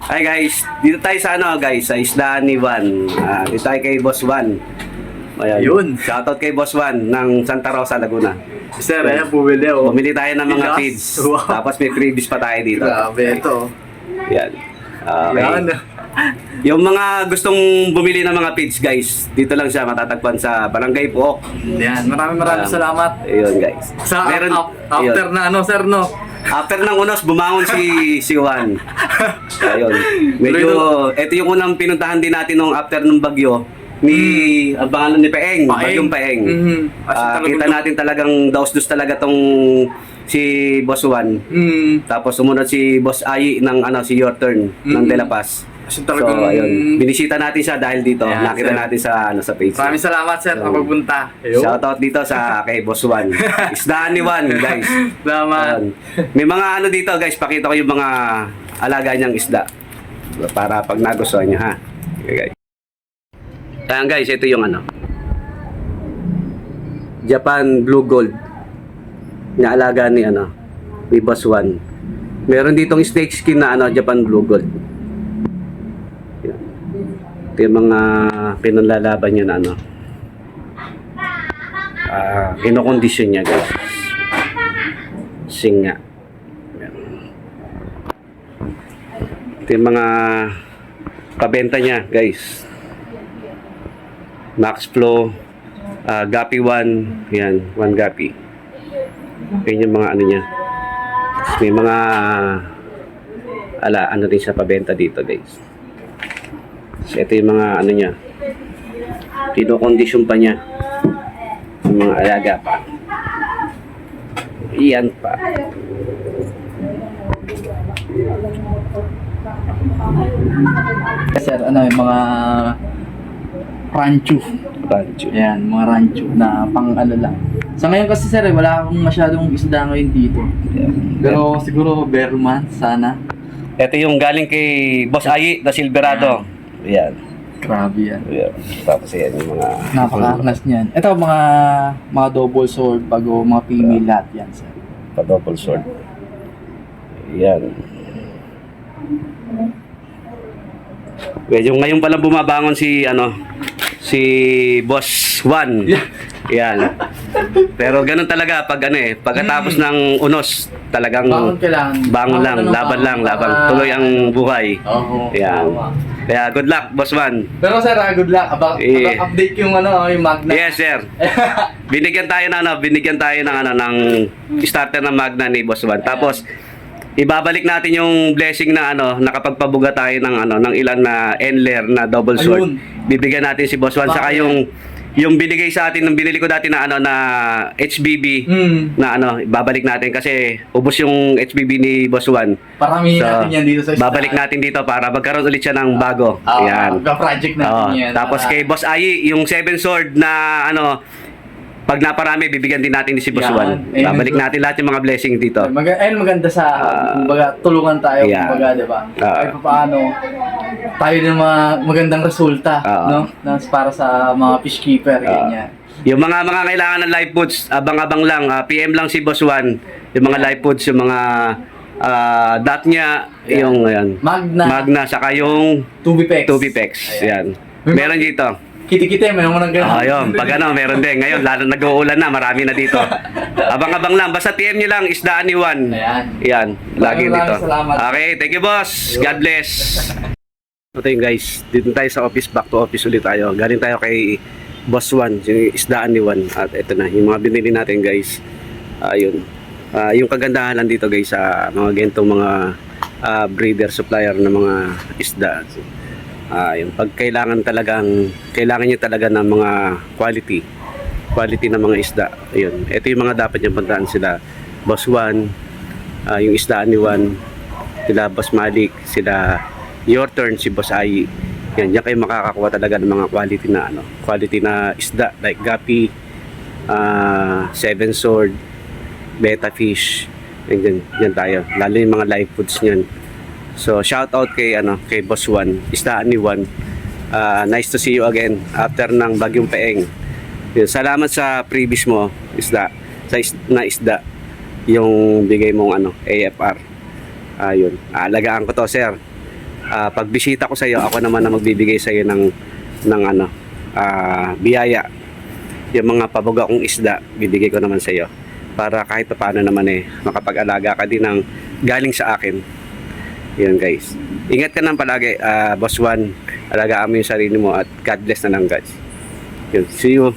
Hi guys, dito tayo sa ano guys, sa isla ni Juan. Ah, dito tayo kay Boss Juan. Ayan. Yun. Shoutout kay Boss Juan ng Santa Rosa, Laguna. Sir, ayan, bumili oh. Bumili tayo ng mga Yes. feeds. Wow. Tapos may freebies pa tayo dito. Grabe ito. Yan. Okay. Yan. Yung mga gustong bumili ng mga feeds guys, dito lang siya matatagpuan sa Barangay Puok. Yan, maraming maraming Um, salamat. Ayun guys. Sa Meron- af- after ayun. na ano, sir, no? After ng unos, bumangon si si Juan. Ayun. Medyo, ito yung unang pinuntahan din natin nung after ng bagyo ni, ang pangalan ni Peeng, Bagyong Peeng. Mhm. Ah, talagang- kita natin talagang daos-dos talaga tong si Boss Juan. Hmm. Tapos sumunod si Boss Ayi ng ano si Your Turn ng Mm. So, talagang... ayun. Binisita natin siya dahil dito. Ayan, Nakita sir. natin sa ano sa page. Maraming salamat, sir, So, nakapagpunta. Ayun. Shoutout dito sa kay Boss Juan. Isdaan ni Juan, guys. Salamat. Ayan. May mga ano dito guys, pakita ko yung mga alaga niyang isda. Para pag nagustuhan niyo ha. Okay guys. Ayan guys, ito yung ano. Japan Blue Gold. Na alaga ni ano, ni Boss Juan. Meron ditong snake skin na ano, Japan Blue Gold. Ito yung mga pinanlalaban niya na ano. Ah, kinokondisyon niya guys. Singa. Ito yung mga pabenta niya, guys. Max Flow, ah, Gapi 1, yan, 1 Gapi. Yan yung mga ano niya. May mga ala, ano din siya pabenta dito, guys. So, ito yung mga ano niya. Kinokondisyon pa niya. Yung mga alaga pa. Iyan pa. Sir, ano yung mga rancho. Rancho. Ayan, mga rancho na pang ano lang. Sa ngayon kasi sir, eh, wala akong masyadong isda ngayon dito. Pero siguro bear month, sana. Ito yung galing kay Boss Ayi na Silverado. Yan. Grabe yan. Yan. Tapos yan yung mga... Napaka-angas niyan. Ito mga mga double sword bago mga female lahat yan sir. Pa-double sword. Yan. Medyo ngayon pa lang bumabangon si ano si Boss Juan. Yan. Pero ganun talaga pag ano eh, pagkatapos ng unos, talagang Bangon kailangan. bangon lang, ng laban lang, laban. para- Tuloy ang buhay. Oo. Yan. Kaya good luck, Boss Juan. Pero sir, ah, good luck. Aba, Eh. update yung ano, yung Magna. Yes, sir. Binigyan tayo ng ano, binigyan tayo ng ano ng starter ng Magna ni Boss Juan. Tapos ibabalik natin yung blessing na ano, nakapagpabuga tayo ng ano ng ilan na Enler na double sword. Ayun. Bibigyan natin si Boss Juan saka Bakit? yung yung binigay sa atin, nung binili ko dati na ano na HBB Hmm. na ano, ibabalik natin kasi ubos yung HBB ni Boss Juan. Paramihin So, natin yan dito sa babalik natin dito para magkaroon ulit siya ng bago. Ah, Yan. project natin Oo. yan. Tapos para- kay Boss Ayi, yung Seven Sword na ano, pag naparami, bibigyan din natin ni si Boss Yan. Juan. Ayun. Babalik natin lahat yung mga blessing dito. Mag- ayun maganda sa, Ah, kumbaga, tulungan tayo, yeah. kumbaga, di ba? Ah. Kahit pa paano, tayo ng mga magandang resulta, Ah. no? Na, para sa mga fishkeeper, Ah. ganyan. Yung mga mga kailangan ng live foods, abang-abang lang, ah, PM lang si Boss Juan. Yung mga live foods, yung mga ah, dot niya, Yeah. yung ayan, Magna, Magna, saka yung 2BPEX. 2Pex. Yan. Meron dito. Kiti-kiti, may naman ng ganun. Ah, yun. Pag ano, meron din. Ngayon, lalo nag-uulan na, marami na dito. Abang-abang lang. Basta TM nyo lang, isdaan ni Juan. Ayan. Yan, lagi Maraming dito. salamat. Okay, thank you boss. God bless. Ito yung guys, dito tayo sa office, back to office ulit tayo. Galing tayo kay Boss Juan, yung isdaan ni Juan. At ito na, yung mga binili natin guys. Ayun. Ah, yung kagandahan lang dito guys sa mga gentong mga ah, breeder, supplier ng mga isda. Ah, yung pag kailangan talagang, kailangan nyo talaga ng mga quality quality ng mga isda. Ayun. Ito yung mga dapat yung puntahan sila. Boss Juan, ah, yung isdaan ni Juan, sila Boss Malik, sila Your Turn, si Boss Ayi. Yan, yan kayo makakakuha talaga ng mga quality na ano, quality na isda like gapi, ah, seven sword, beta fish. Yan, yan, yan tayo. Lalo yung mga live foods niyan. So shout out kay ano, kay Boss Juan, isdaan ni Juan. Ah, nice to see you again after ng Bagyong Peeng. Salamat sa previous mo, isda, sa is, na isda, yung bigay mong ano, AFR. Ayun, aalagaan ko to, sir. ah, pagbisita ko sa iyo, ako naman na magbibigay sa iyo ng ng ano, ah, biyaya. Yung mga pabuga kong isda, bibigay ko naman sa iyo para kahit pa paano naman eh makapag-alaga ka din ng galing sa akin. Yun guys. Ingat ka lang palagi, ah, boss Juan. Alagaan mo yung sarili mo at God bless na lang guys. Yun. See you.